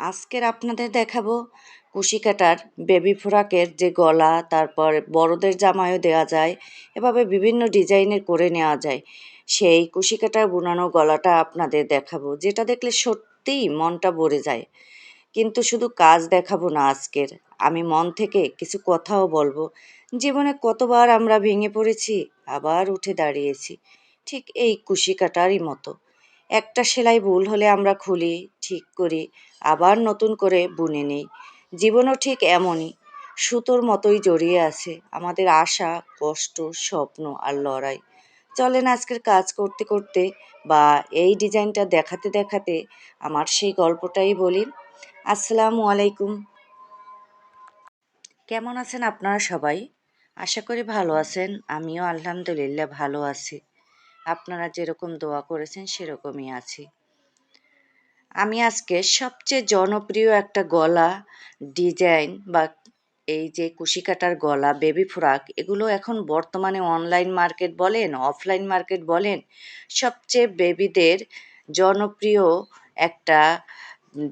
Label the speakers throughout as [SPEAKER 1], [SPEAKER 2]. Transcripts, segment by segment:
[SPEAKER 1] আজকের আপনাদের দেখাবো কুশি কাটার বেবি ফ্রকের যে গলা, তারপর বড়দের জামায়ও দেওয়া যায়, এভাবে বিভিন্ন ডিজাইনের করে নেওয়া যায়। সেই কুশি কাটার বুনানো গলাটা আপনাদের দেখাবো, যেটা দেখলে সত্যিই মনটা ভরে যায়। কিন্তু শুধু কাজ দেখাবো না আজকের, আমি মন থেকে কিছু কথাও বলব। জীবনে কতবার আমরা ভেঙে পড়েছি, আবার উঠে দাঁড়িয়েছি, ঠিক এই কুশি কাটারই মতো। একটা সেলাই ভুল হলে আমরা খুলি, ঠিক করি, আবার নতুন করে বুনে নিই। জীবনও ঠিক এমনই, সুতোর মতোই জড়িয়ে আছে, আমাদের আশা, কষ্ট, স্বপ্ন আর লড়াই। চলেন আজকের কাজ করতে করতে বা এই ডিজাইনটা দেখাতে দেখাতে আমার সেই গল্পটাই বলি। আসসালামু আলাইকুম। কেমন আছেন আপনারা সবাই? আশা করি ভালো আছেন, আমিও আলহামদুলিল্লাহ ভালো আছি। আপনারা যেরকম দোয়া করেছেন সেরকমই আছি। আমি আজকে সবচেয়ে জনপ্রিয় একটা গলা, ডিজাইন বা এই যে কুশিকাটার গলা, বেবি ফ্রাক, এগুলো এখন বর্তমানে অনলাইন মার্কেট বলেন, অফলাইন মার্কেট বলেন, সবচেয়ে বেবিদের জনপ্রিয় একটা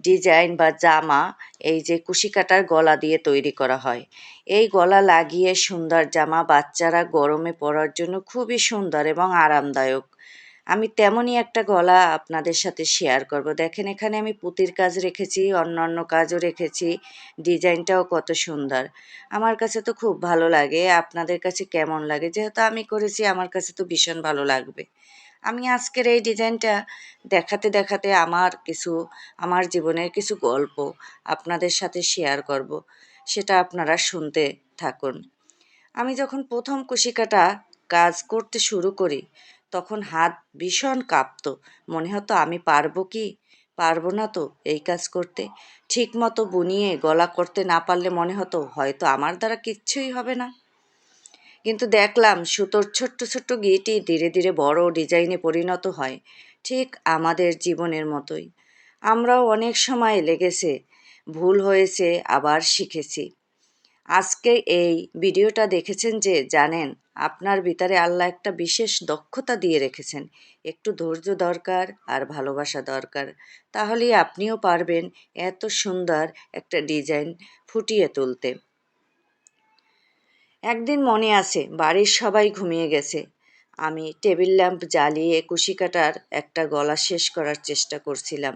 [SPEAKER 1] ডিজাইন বা জামা এই যে কুশি কাটার গলা দিয়ে তৈরি করা হয়। এই গলা লাগিয়ে সুন্দর জামা বাচ্চারা গরমে পরার জন্য খুবই সুন্দর এবং আরামদায়ক। আমি তেমনই একটা গলা আপনাদের সাথে শেয়ার করব। দেখেন এখানে আমি পুতির কাজ রেখেছি, অন্যান্য কাজও রেখেছি, ডিজাইনটাও কত সুন্দর। আমার কাছে তো খুব ভালো লাগে, আপনাদের কাছে কেমন লাগে? যেহেতু আমি করেছি, আমার কাছে তো ভীষণ ভালো লাগবে। আমি আজকের এই ডিজাইনটা দেখাতে দেখাতে আমার কিছু, আমার জীবনের কিছু গল্প আপনাদের সাথে শেয়ার করব। সেটা আপনারা শুনতে থাকুন। আমি যখন প্রথম কুশিকাটা কাজ করতে শুরু করি, তখন হাত ভীষণ কাঁপত। মনে হতো আমি পারব কি? পারব না তো এই কাজ করতে। ঠিক মতো বুনিয়ে গলা করতে না পারলে মনে হতো হয়তো আমার দ্বারা কিচ্ছুই হবে না। কিন্তু দেখলাম সুতোর ছোট্ট ছোট্ট গিটি ধীরে ধীরে বড় ডিজাইনে পরিণত হয়, ঠিক আমাদের জীবনের মতোই। আমরাও অনেক সময় লেগেছে, ভুল হয়েছে, আবার শিখেছি। আজকে এই ভিডিওটা দেখেছেন যে, জানেন, আপনার ভিতরে আল্লাহ একটা বিশেষ দক্ষতা দিয়ে রেখেছেন। একটু ধৈর্য দরকার আর ভালোবাসা দরকার। তাহলেই আপনিও পারবেন এত সুন্দর একটা ডিজাইন ফুটিয়ে তুলতে। একদিন মনে আছে, বাড়ির সবাই ঘুমিয়ে গেছে। আমি টেবিল ল্যাম্প জ্বালিয়ে কুশি কাটার একটা গলা শেষ করার চেষ্টা করছিলাম।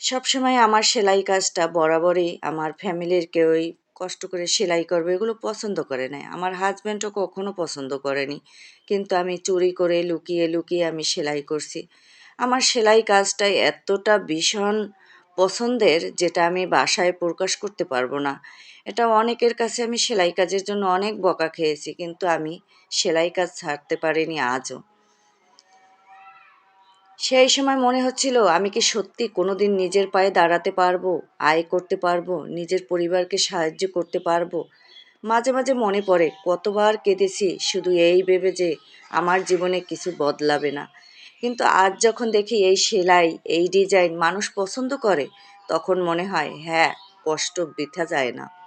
[SPEAKER 1] সবসময় আমার সেলাই কাজটা বরাবরই আমার ফ্যামিলির কেউই কষ্ট করে সেলাই করবে এগুলো পছন্দ করে না আমার হাজব্যান্ডও কখনো পছন্দ করেনি। কিন্তু আমি চুরি করে লুকিয়ে লুকিয়ে আমি সেলাই করছি। আমার সেলাই কাজটা এতটা ভীষণ পছন্দের যেটা আমি বাসায় প্রকাশ করতে পারব না। এটা অনেকের কাছে আমি সেলাই কাজের জন্য অনেক বকা খেয়েছি, কিন্তু আমি সেলাই কাজ ছাড়তে পারিনি আজও। সেই সময় মনে হচ্ছিল, আমি কি সত্যি কোনোদিন নিজের পায়ে দাঁড়াতে পারব, আয় করতে পারব, নিজের পরিবারকে সাহায্য করতে পারব? মাঝে মাঝে মনে পড়ে, কতবার কেঁদেছি শুধু এই ভেবে যে আমার জীবনে কিছু বদলাবে না। কিন্তু আজ যখন দেখি এই সেলাই, এই ডিজাইন মানুষ পছন্দ করে, তখন মনে হয় হ্যাঁ কষ্ট বৃথা যায় না।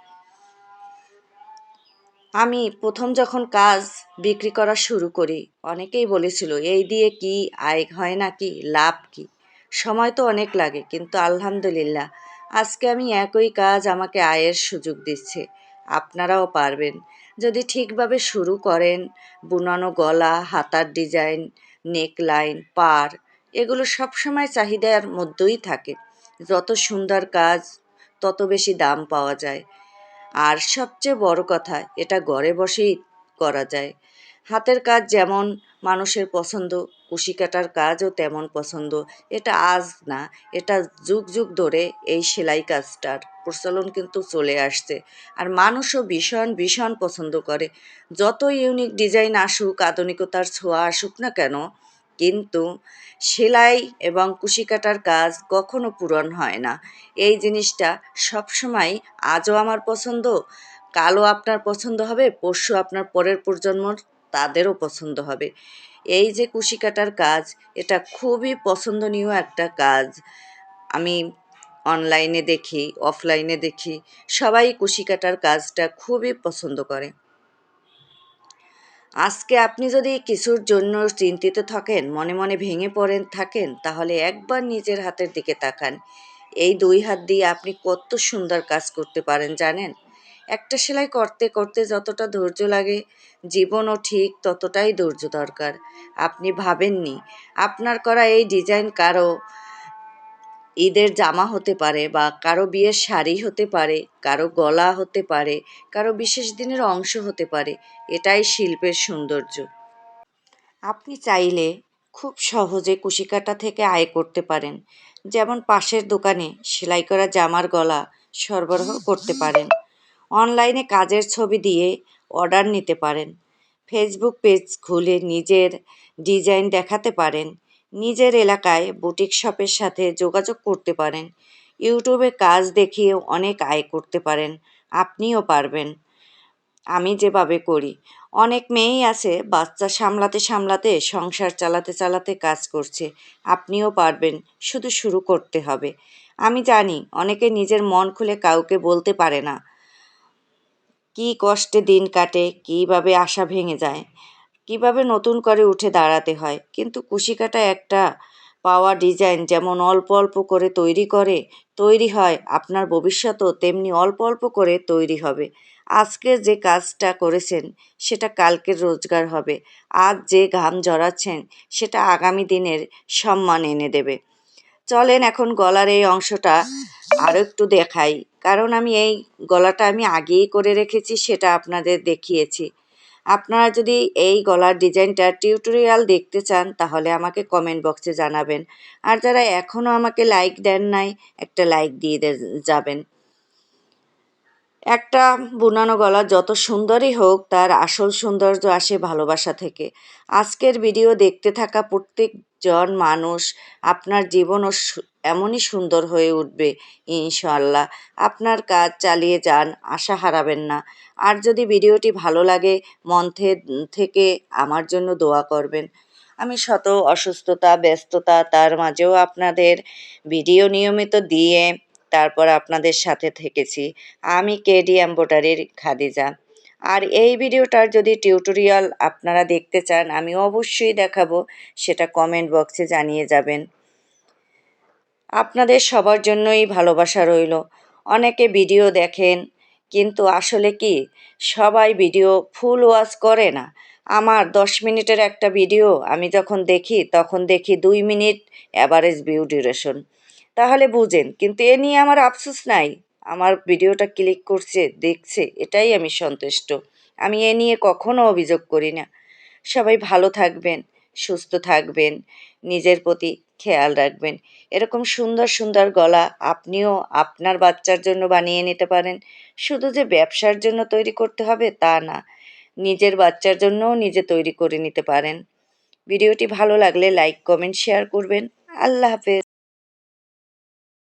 [SPEAKER 1] আমি প্রথম যখন কাজ বিক্রি করা শুরু করি, অনেকেই বলেছিল, এই দিয়ে কি আয় হয় না কি লাভ কি? সময় তো অনেক লাগে, কিন্তু আলহামদুলিল্লাহ, আজকে আমি একই কাজ আমাকে আয়ের সুযোগ দিচ্ছে। আপনারাও পারবেন। যদি ঠিকভাবে শুরু করেন, বুনানো গলা, হাতার ডিজাইন নেক লাইন পার, এগুলো সবসময় চাহিদার মধ্যেই থাকে। যত সুন্দর কাজ, তত বেশি দাম পাওয়া যায়। আর সবচেয়ে বড় কথা, এটা ঘরে বসেই করা যায়। হাতের কাজ যেমন মানুষের পছন্দ, কুশি কাটার কাজও তেমন পছন্দ। এটা আজ না, এটা যুগ যুগ ধরে এই সেলাই কাজটার প্রচলন কিন্তু চলে আসছে। আর মানুষও ভীষণ ভীষণ পছন্দ করে। যত ইউনিক ডিজাইন আসুক, আধুনিকতার ছোঁয়া আসুক না কেন কিন্তু সেলাই এবং কুশি কাটার কাজ কখনো পূরণ হয় না। এই জিনিসটা সবসময় আজও আমার পছন্দ, কালও আপনার পছন্দ হবে, পরশু আপনার পরের প্রজন্ম তাদেরও পছন্দ হবে। এই যে কুশি কাটার কাজ, এটা খুবই পছন্দনীয় একটা কাজ। আমি অনলাইনে দেখি, অফলাইনে দেখি, সবাই কুশি কাটার কাজটা খুবই পছন্দ করে। আজকে আপনি যদি কিছুর জন্য চিন্তিত থাকেন, মনে মনে ভেঙে পড়েন, থাকেন, তাহলে একবার নিজের হাতের দিকে তাকান। এই দুই হাত দিয়ে আপনি কত সুন্দর কাজ করতে পারেন জানেন? একটা সেলাই করতে করতে যতটা ধৈর্য লাগে, জীবনও ঠিক ততটাই ধৈর্য দরকার। আপনি ভাবেননি, আপনার করা এই ডিজাইন কারও ঈদের জামা হতে পারে বা কারও বিয়ের শাড়ি হতে পারে, কারও গলা হতে পারে, কারও বিশেষ দিনের অংশ হতে পারে, এটাই শিল্পের সৌন্দর্য। আপনি চাইলে খুব সহজে কুশিকাটা থেকে আয় করতে পারেন। যেমন পাশের দোকানে সেলাই করা জামার গলা সরবরাহ করতে পারেন। অনলাইনে কাজের ছবি দিয়ে অর্ডার নিতে পারেন। ফেসবুক পেজ খুলে নিজের ডিজাইন দেখাতে পারেন। নিজের এলাকায় বুটিক শপের সাথে যোগাযোগ করতে পারেন। ইউটিউবে কাজ দেখিয়ে অনেক আয় করতে পারেন। আপনিও পারবেন। আমি যেভাবে করি। অনেক মেয়েই আছে বাচ্চা সামলাতে সামলাতে, সংসার চালাতে চালাতে কাজ করছে। আপনিও পারবেন। শুধু শুরু করতে হবে। আমি জানি অনেকে নিজের মন খুলে কাউকে বলতে পারে না। কি কষ্টে দিন কাটে, কীভাবে আশা ভেঙে যায়। কীভাবে নতুন করে উঠে দাঁড়াতে হয়। কিন্তু কুশিকাটা একটা পাওয়া ডিজাইন যেমন অল্প অল্প করে তৈরি করে, তৈরি হয়। আপনার ভবিষ্যতও তেমনি অল্প অল্প করে তৈরি হবে। আজকে যে কাজটা করেছেন, সেটা কালকের রোজগার হবে। আজ যে ঘাম জড়াচ্ছেন সেটা আগামী দিনের সম্মান এনে দেবে। চলেন এখন গলার এই অংশটা আরও একটু দেখাই। কারণ আমি এই গলাটা আমি আগেই করে রেখেছি, সেটা আপনাদের দেখিয়েছি। আপনারা যদি এই গলার ডিজাইনটা টিউটোরিয়াল দেখতে চান, তাহলে আমাকে কমেন্ট বক্সে জানাবেন। আর যারা এখনও আমাকে লাইক দেন নাই, একটা লাইক দিয়ে যাবেন। একটা বুনানো গলা যত সুন্দরই হোক, তার আসল সৌন্দর্য আসে ভালোবাসা থেকে। আজকের ভিডিও দেখতে থাকা প্রত্যেকজন মানুষ আপনার জীবনও এমনই সুন্দর হয়ে উঠবে ইনশাল্লাহ আপনার কাজ চালিয়ে যান, আশা হারাবেন না। আর যদি ভিডিওটি ভালো লাগে, মন থেকে আমার জন্য দোয়া করবেন। আমি শত অসুস্থতা, ব্যস্ততা, তার মাঝেও আপনাদের ভিডিও নিয়মিত দিয়ে তারপর আপনাদের সাথে থেকেছি। আমি কেডি এম্বোটারির খাদিজা। আর এই ভিডিওটার যদি টিউটোরিয়াল আপনারা দেখতে চান আমি অবশ্যই দেখাবো, সেটা কমেন্ট বক্সে জানিয়ে যাবেন। আপনাদের সবার জন্যই ভালোবাসা রইল। অনেকে ভিডিও দেখেন, কিন্তু আসলে কি, সবাই ভিডিও ফুল ওয়াচ করে না। আমার দশ মিনিটের একটা ভিডিও আমি যখন দেখি, তখন দেখি দুই মিনিট অ্যাভারেজ ভিউ ডিউরেশন তাহলে বুঝেন, কিন্তু এ নিয়ে আমার আফসোস নাই। আমার ভিডিওটা ক্লিক করছে, দেখছে, এটাই আমি সন্তুষ্ট। আমি এ নিয়ে কখনো অভিযোগ করি না। সবাই ভালো থাকবেন, সুস্থ থাকবেন, নিজের প্রতি খেয়াল রাখবেন। এরকম সুন্দর সুন্দর গলা আপনিও আপনার বাচ্চার জন্য বানিয়ে নিতে পারেন। শুধু যে ব্যবসার জন্য তৈরি করতে হবে তা না, নিজের বাচ্চার জন্যও নিজে তৈরি করে নিতে পারেন। ভিডিওটি ভালো লাগলে লাইক, কমেন্ট, শেয়ার করবেন। আল্লাহ হাফেজ।